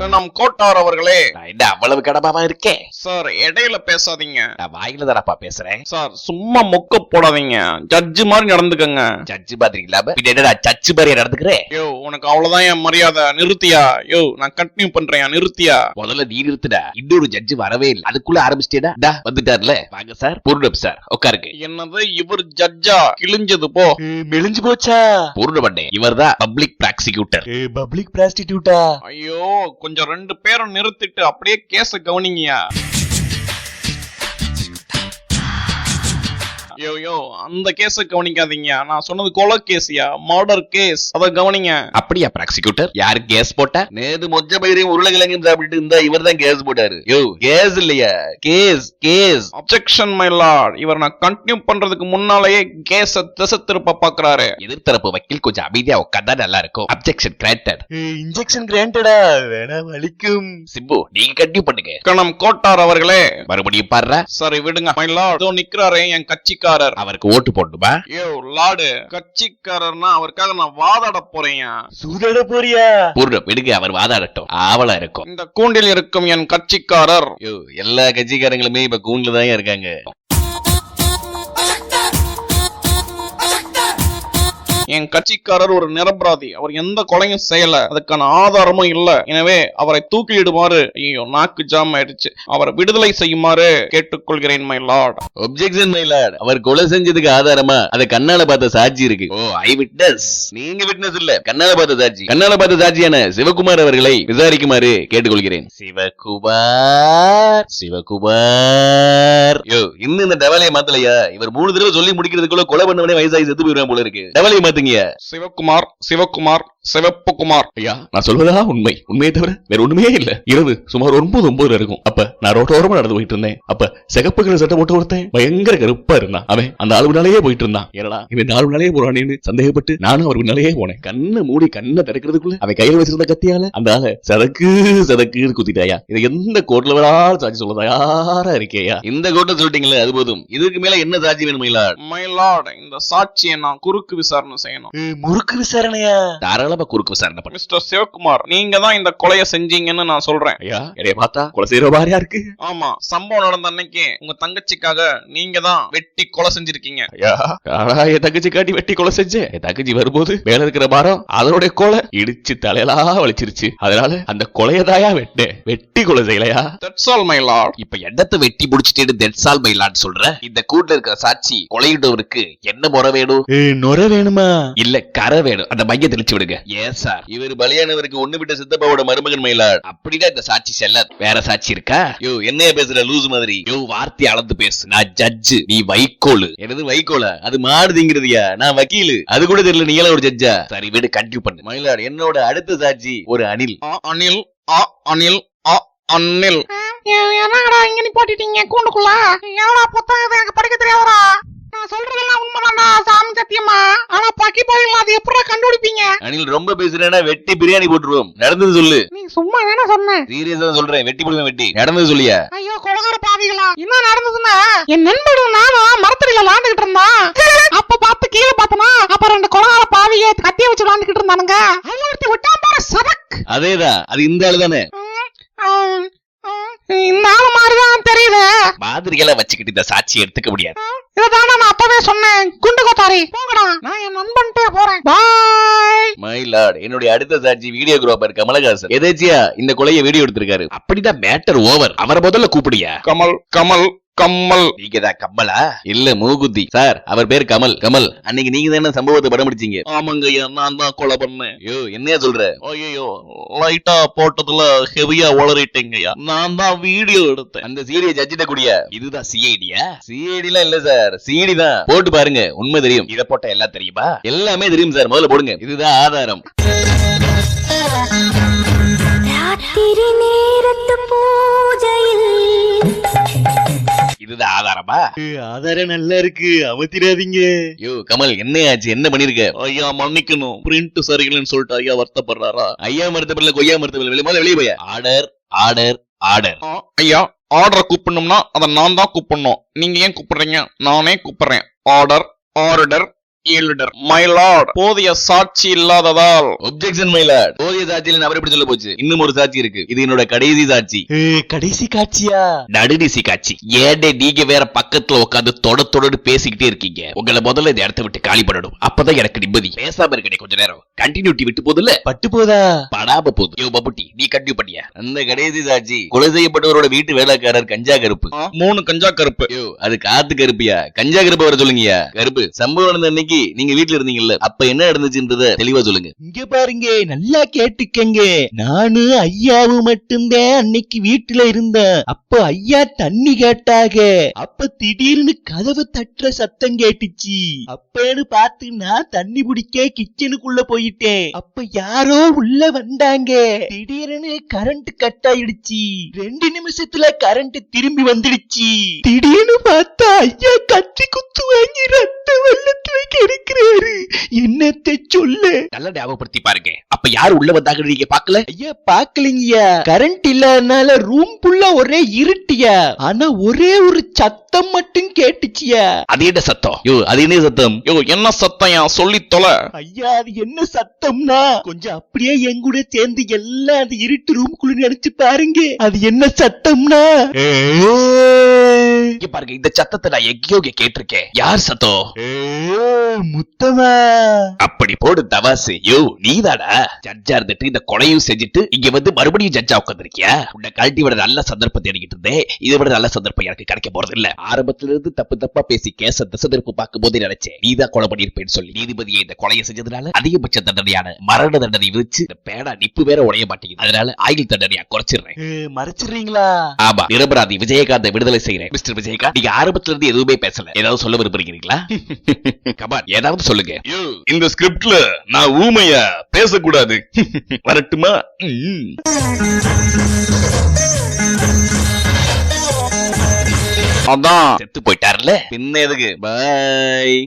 Dann am Gott Kottar அவர்களே. என்ன அவ்வளவு கடமாவா இருக்கேன். சார் இடையில பேசாதீங்க. நான் வாயில தானப்பா பேசுறேன். சார் சும்மா மொக்க போடாதீங்க. ஜட்ஜு மாதிரி நடந்துக்கங்க. ஜட்ஜு மாதிரி இல்லாம என்னடா சச்சு மாதிரியா நடந்துக்கிறேன் யோ உனக்கு அவ்வளவுதான் என் மரியாதை. நிறுத்தியா? யோ நான் கண்டினியூ பண்றேன். நிறுத்தியா? முதல்ல நீ நிறுத்துடா. இன்னொரு ஜட்ஜு வரவே இல்லை. அதுக்குள்ள ஆரம்பிச்சிட்டேடா டா வந்துட்டார்ல. வாங்க சார். பூர்ணம் சார் உட்காருங்க. என்னது இவர் ஜட்ஜா? கிழிஞ்சது போ. மெலிஞ்சு போச்சா? பூர்ணமண்டே இவர்தான் பப்ளிக் ப்ராசிக்யூட்டர் பப்ளிக் பிராஸ்டிடியூட்டா? ஐயோ கொஞ்சம் ரெண்டு பேரை நிறுத்திட்டு அப்படியே கேஸ கவனிங்கயா யோ யோ அந்த கேஸ கவனிக்காதீங்க. நான் சொன்னது கொலை கேஸ்யா? மர்டர் கேஸ் அத கவனிங்க. அப்படியா ப்ராசிக்யூட்டர் யாரு கேஸ் போட்டா? நேது மொச்ச பயிரையும் உருளைக்கிழங்கும் சாப்பிட்டு இருந்தா இவர் தான் கேஸ் போட்டாரு. யோ கேஸ் இல்லையா. Case case. Objection my lord இவர் நான் கண்டினியூ பண்றதுக்கு முன்னாலேயே கேஸ திசை திருப்ப பாக்குறாரு. எதிர்த்தரப்பு வக்கீல் கொஞ்சம் அமைதியா உட்காந்தா நல்லா இருக்கும் அப்செக்ஷன் கிராண்டட் இன்ஜெக்ஷன் கிராண்டடா வேணா வலிக்கும். சிம்பு நீங்க கண்டினியூ பண்ணுங்க. கணம் கோட்டார் அவர்களே. மறுபடியும் பாடுற. சரி விடுங்க மை லார்ட் நிக்கிறாரே என் கட்சிக்காரர். அவருக்கு ஓட்டு போடணுமா? யோ லார்டு கட்சிக்காரர்னா அவருக்காக நான் வாதாட போறேன் சூதாட போறியா? பூர்ணம் விடுங்க அவர் வாதாடட்டும். ஆவலா இருக்கும். இந்த கூண்டில் இருக்கும் என் கட்சிக்காரர். எல்லா கட்சிக்காரங்களுமே இப்ப கூண்டுல தான் இருக்காங்க. என் கட்சிக்காரர் ஒரு நிரபராதி. அவர் எந்த கொலையும் செய்யல. அதுக்கான ஆதாரமும் இல்ல. எனவே அவரை தூக்கிலிடுமாறு ஐயோ நாக்கு ஜாம் ஆயிடுச்சு. அவரை விடுதலை செய்யுமாறு கேட்டுக்கொள்கிறேன் my lord objection my lord அவர் கொலை செஞ்சதுக்கு ஆதாரமா? அத கண்ணால பார்த்த சாட்சி இருக்கு. ஓ ஐ விட்னஸ் நீங்க விட்னஸ் இல்ல. கண்ணால பார்த்த சாட்சி. கண்ணால பார்த்த சாட்சியான சிவகுமார் அவர்களை விசாரிக்குமாறு கேட்டுக்கொள்கிறேன். சிவகுமார் சிவகுமார். யோ இன்னும் இந்த டவலையை மாத்தலையா? இவர் மூணு தடவை சொல்லி முடிக்கிறதுக்குள்ள கொலை பண்ணவனே வயசாகி செத்து போயிருவான் போல இருக்கு. டவலையை மாத்துங்க சிவகுமார் சிவகுமார் சிவப்பு குமார். ஐயா நான் சொல்வதா உண்மை. உண்மையை தவிர வேற ஒண்ணுமே இல்ல. இரவு சுமார் ஒன்பது ஒன்பதுல இருக்கும். அப்ப நான் ரோட்டோரமா நடந்து போயிட்டு இருந்தேன். அப்ப சிகப்பு கலர் சட்டை போட்டு ஒருத்தன் பயங்கர கருப்பா இருந்தான். அவன் அந்த ஆளு முன்னாலேயே போயிட்டு இருந்தான். என்னடா இவன் நாலு முன்னாலேயே போறானேன்னு சந்தேகப்பட்டு நானும் அவர் முன்னாலேயே போனேன். கண்ணை மூடி கண்ணை திறக்கிறதுக்குள்ள அவன் கையில வச்சிருந்த கத்தியால அந்த ஆளை சதக்கு சதக்கு குத்திட்டாயா. இதை எந்த கோர்ட்ல வேணாலும் சாட்சி சொல்ல தயாரா இருக்கேயா? இந்த கோட்டை சொல்லிட்டீங்களே அது போதும். இதுக்கு மேல என்ன சாட்சி வேணும் மயிலாட் இந்த சாட்சியை நான் குறுக்கு விசாரணை செய்யணும். முறுக்கு விசாரணையா? தாராளமா குறுக்கு விசாரணை பண்ணு. மிஸ்டர் சிவகுமார் நீங்க தான் இந்த கொலையை செஞ்சீங்கன்னு நான் சொல்றேன். ஐயா என்னைய பார்த்தா கொலை செய்யற மாதிரியா இருக்கு? ஆமா சம்பவம் நடந்த அன்னைக்கு உங்க தங்கச்சிக்காக நீங்க தான் வெட்டி கொலை செஞ்சிருக்கீங்க. ஐயா ஆனா என் தங்கச்சி காட்டி வெட்டி கொலை செஞ்சேன். என் தங்கச்சி வரும்போது மேல இருக்கிற மரம் அதனுடைய கொலை இடிச்சு தலையெல்லாம் வலிச்சிருச்சு. அதனால அந்த கொலையதாயா வெட்டேன் வெட்டி கொலை செய்யலையா? தட்ஸ் ஆல் மை லார்ட் இப்ப எண்ணத்தை வெட்டி முடிச்சிட்டு தெட்சால் மயிலான்னு சொல்ற? இந்த கூட்டுல இருக்கிற சாட்சி கொலையிட்டவருக்கு என்ன முறை வேணும்? நுர வேணுமா? இல்ல கரை வேணும். அந்த மைய தெளிச்சு விடுங்க. ஏன் சார்? இவர் பலியானவருக்கு ஒண்ணு விட்ட சித்தப்பாவோட மருமகன் மயிலாட் அப்படிதான் இந்த சாட்சி செல்லாது வேற சாட்சி இருக்கா? யோ என்னைய பேசுற லூஸ் மாதிரி. யோ வார்த்தை அளந்து பேசு. நான் ஜட்ஜு நீ வைக்கோலு. எனது வைக்கோலா? அது மாடுதிங்கிறதுயா நான் வக்கீலு. அது கூட தெரியல நீங்களா ஒரு ஜட்ஜா சரி வீடு கண்டினியூ பண்ணு. மயிலாட் என்னோட அடுத்த சாட்சி ஒரு அணில். ஆ அனில் ஆ அனில் ஆ அனில் என்னடா இங்க நீ போட்டுட்டீங்க கூண்டுக்குள்ள? எவடா புத்தகத்தை எனக்கு படிக்க தெரியாதடா? நான் சொல்றதெல்லாம் உண்மைதான்டா சாமி சத்தியமா? ஆனா பக்கி போயிடலாம் அது எப்படா கண்டுபிடிப்பீங்க? அணில் ரொம்ப பேசுறேன்னா வெட்டி பிரியாணி போட்டுருவோம். நடந்தது சொல்லு. நீ சும்மா தானே சொன்ன? சீரியஸா சொல்றேன் வெட்டி போடுவேன் வெட்டி. நடந்தது சொல்லியா? ஐயோ கொலகார பாவிகளா. என்ன நடந்ததுன்னா என் நண்பரும் நானும் மரத்தடியில விளாண்டுகிட்டு இருந்தான் அப்ப பார்த்து கீழே பார்த்தனா அப்ப ரெண்டு கொலகார பாவிய கத்திய வச்சு விளாண்டுகிட்டு இருந்தானுங்க. அதுல ஒருத்தி விட்டா பாரு சதக். அதேதான். அது இந்த ஆளு தானே. இந்த ஆளு தெரியுது மாதிரிகளை வச்சுக்கிட்டு இந்த சாட்சி எடுத்துக்க முடியாது. இதுதானே நான் அப்பவே சொன்னேன். குண்டு கோத்தாரி போங்கடா. நான் என் நண்பன்ட்டே போறேன். பாய் மை லார்ட் என்னுடைய அடுத்த சாட்சி வீடியோகிராபர் கமலஹாசன். எதேச்சியா இந்த கொலையை வீடியோ எடுத்திருக்காரு? அப்படிதான் மேட்டர் ஓவர் அவரை முதல்ல கூப்பிடியா? கமல் கமல். கம்மல். நீங்கதான் கம்மலா? இல்ல மூகுத்தி. சார் அவர் பேர் கமல். கமல். அன்னைக்கு நீங்க தானே சம்பவத்தை படம் பிடிச்சீங்க ஆமாங்க நான் தான் கொலை பண்ணேன். ஐயோ என்னையா சொல்ற? ஐயோ லைட்டா போட்டதுல ஹெவியா உளறிட்டேங்கய்யா. நான் தான் வீடியோ எடுத்தேன். அந்த சீடியை ஜட்ஜிட்ட கூடிய? இதுதான் சிஐடியா சிஐடிலாம் இல்ல சார். சிஐடி தான். போட்டு பாருங்க உண்மை தெரியும். இத போட்டா எல்லாம் தெரியுமா? எல்லாமே தெரியும் சார். முதல்ல போடுங்க. இதுதான் ஆதாரம். ராத்திரி நேரத்து போ இதுதான் ஆதாரமா? ஆதாரம் நல்லா இருக்கு. அமர்த்திடாதீங்க. யோ கமல் என்ன ஆச்சு என்ன பண்ணிருக்க ஐயா மன்னிக்கணும். பிரிண்ட் சரியில்லைன்னு சொல்லிட்டு ஐயா வருத்தப்படுறாரா? ஐயா மருத்துவ கொய்யா மருத்துவ வெளியே வெளியே போய். ஆர்டர் ஆர்டர் ஆர்டர் ஐயா ஆர்டரை கூப்பிடணும்னா அதை நான் தான் கூப்பிடணும். நீங்க ஏன் கூப்பிடுறீங்க? நானே கூப்பிடுறேன். ஆர்டர் ஆர்டர் ஈல்டர் மை லார்ட் போதிய சாட்சி இல்லாததால். ஒப்ஜெக்ஷன் மயிலாட் போதிய சாட்சியில் அவர் எப்படி சொல்ல போச்சு? இன்னும் ஒரு சாட்சி இருக்கு. இது என்னோட கடைசி சாட்சி. ஏ, கடைசி காட்சியா? நடுநிசி காட்சி. ஏடே நீங்க வேற பக்கத்துல உட்காந்து தொட தொடர்ந்து பேசிக்கிட்டே இருக்கீங்க? உங்களை முதல்ல இந்த இடத்த விட்டு காலி பண்ணணும். அப்பதான் எனக்கு நிம்மதி. பேசாம இருக்கனே கொஞ்ச நேரம். கண்டினியூட்டி விட்டு போதுல பட்டு போதா? படாம போதும் யோ பப்புட்டி நீ கண்டினியூ பண்ணியா? அந்த கடைசி சாட்சி. கொலை செய்யப்பட்டவரோட வீட்டு வேலைக்காரர் கஞ்சா கருப்பு. மூணு கஞ்சா கருப்பு. யோ அது காத்து கருப்பியா? கஞ்சா கருப்பு வர சொல்லுங்கயா கருப்பு சம்பவம் நடந்த அன்னைக்கு நீங்க வீட்டுல இருந்தீங்கல்ல அப்ப என்ன நடந்துச்சுன்றத தெளிவா சொல்லுங்க. இங்க பாருங்க நல்லா கேட்டுக்கங்க. நானு ஐயாவும் மட்டும்தான் அன்னைக்கு வீட்டுல இருந்தேன். அப்ப ஐயா தண்ணி கேட்டாக. அப்ப திடீர்னு கதவு தட்டுற சத்தம் கேட்டுச்சு. அப்பன்னு பார்த்து நான் தண்ணி பிடிக்க கிச்சனுக்குள்ள போயிட்டேன். அப்ப யாரோ உள்ள வந்தாங்க. திடீர்னு கரண்ட் கட் ஆயிடுச்சு. ரெண்டு நிமிஷத்துல கரண்ட் திரும்பி வந்துடுச்சு. திடீர்னு பார்த்தா ஐயா கட்டி குத்து வாங்கி ரத்த வெள்ளத்துல கிடைக்கிறாரு. என்னத்தை சொல்ல? நல்லா ஞாபகப்படுத்தி பாருங்க. அப்ப யார் உள்ள வந்தாங்கன்னு நீங்க பாக்கல ஐயா பாக்கலீங்கய்யா கரண்ட் இல்லாதனால ரூம் ஃபுல்லா ஒரே இருட்டியா? ஆனா ஒரே ஒரு சத்தம் மட்டும் கேட்டுச்சியா? அது என்ன சத்தம்? யோ அது என்ன சத்தம்? யோ என்ன சத்தம் சொல்லி தொலை. ஐயா அது என்ன சத்தம்னா? கொஞ்சம் அப்படியே என் கூட சேர்ந்து எல்லாம் அந்த இருட்டு ரூம்குள்ள நினைச்சு பாருங்க. அது என்ன சத்தம்னா? பாருங்க இந்த சத்தத்தை நான் எங்கேயோ இங்க கேட்டிருக்கேன். யார் சத்தம் முத்தமா அப்படி போடு தவாசு. யோ நீதாடா. ஜட்ஜா இருந்துட்டு இந்த கொலையும் செஞ்சுட்டு இங்க வந்து மறுபடியும் ஜட்ஜா உட்காந்துருக்கியா உன்னை கழட்டி விட நல்ல சந்தர்ப்பம் தேடிக்கிட்டு இருந்தேன் இதை விட நல்ல சந்தர்ப்பம் எனக்கு கிடைக்க போறது இல்ல. ஆரம்பத்துல இருந்து தப்பு தப்பா பேசி கேச திசை திருப்பு பார்க்கும் போதே நினைச்சேன். நீதான் கொலை பண்ணிருப்பேன்னு சொல்லி நீதிபதியை இந்த கொலையை செஞ்சதுனால அதிகபட்ச தண்டனையான மரண தண்டனை விரிச்சு இந்த பேடா நிப்பு வேற உடைய மாட்டேங்குது. அதனால ஆயுள் தண்டனையா குறைச்சிடுறேன். மறைச்சிடுறீங்களா? ஆமா நிரபராதி விஜயகாந்த் விடுதலை செய்யறேன் மிஸ்டர் விஜயகாந்த். நீங்க ஆரம்பத்துல இருந்து எதுவுமே பேசல. ஏதாவது சொல்ல விரும்புறீங்களா? கமான் ஏதாவது சொல்லுங்க. இந்த ஸ்கிரிப்ட்ல நான் ஊமையா பேசக்கூடாது. வரட்டுமா. அதான். செத்து போயிட்டாருல பின்ன எதுக்கு? பாய்